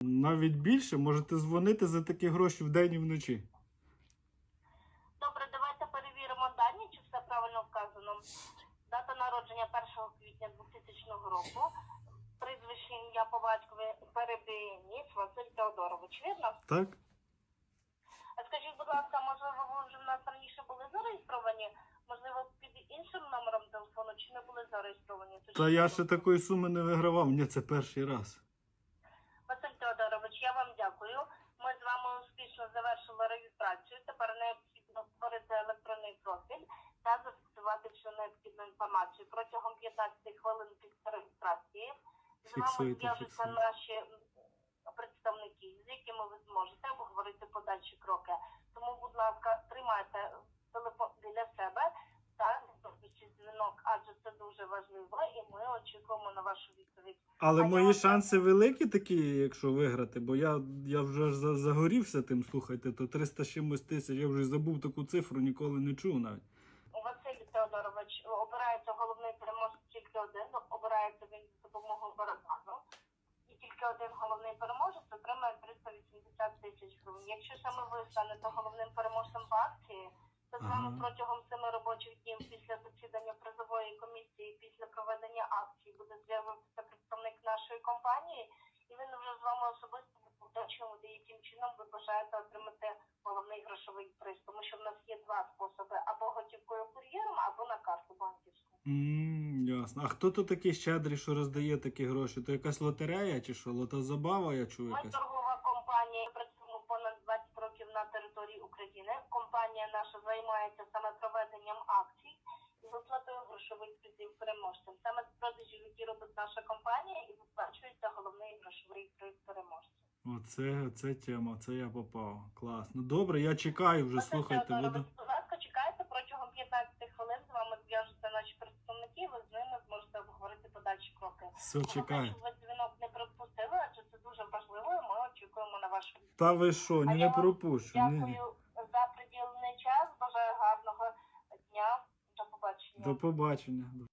Навіть більше можете дзвонити за такі гроші вдень і вночі. Добре, давайте перевіримо дані, чи все правильно вказано. Дата народження 1 квітня 2000 року. Прізвище ім'я по батькові Перебієніс Василь Теодорович, вірно? Так? А скажіть, будь ласка, можливо, ви вже в нас раніше були зареєстровані? Можливо, під іншим номером телефону чи не були зареєстровані? Та я ще такої суми не вигравав, ні, це перший раз. Василь Теодорович, я вам дякую. Ми з вами успішно завершили реєстрацію. Тепер необхідно створити електронний профіль та зафіксувати всю необхідну інформацію. Протягом 15 хвилин після реєстрації з вами зв'яжуться наші представники, з якими ви зможете обговорити подальші кроки. Тому, будь ласка, дуже важливо, і ми очікуємо на вашу відповідь. Але А мої вам шанси великі такі, якщо виграти, бо я, я вже загорівся тим, слухайте, то 300 чимось тисяч, я вже забув таку цифру, ніколи не чув навіть. Василь Теодорович обирається головний переможець тільки один, обирається він за допомогою барабану. І тільки один головний переможець отримає 380 тисяч гривень. Якщо саме ви станете головним переможцем по акції, то з вами Ага. протягом семи робочих днів після засідання призової комісії, після проведення акції буде з'явитися представник нашої компанії, і він вже з вами особисто уточнювати, яким чином ви бажаєте отримати головний грошовий приз, тому що в нас є два способи: або готівкою кур'єром, або на карту банківську. Ясно. А хто то такий щедрий, що роздає такі гроші? То якась лотерея чи що? Лотозабава, я чую якась. Території України. Компанія наша займається саме проведенням акцій і виплатою грошових призів переможцям. Саме з продажів, які робить наша компанія, і виплачується головний грошовий приз переможця. Оце, оце тема, це я попав. Класно. Добре, я чекаю вже, Василь слухайте, буду. Будь ласка, чекайте протягом 15 хвилин. З вами зв'яжуться наші представники. Ви з ними зможете обговорити подальші кроки. Все, чекаю. щоб ви дзвінок не пропустили, адже це дуже важливо. і Ми очікуємо на вашу. Та ви що, ні, не пропущу. Дякую ні. За приділений час. Бажаю гарного дня. До побачення. До побачення.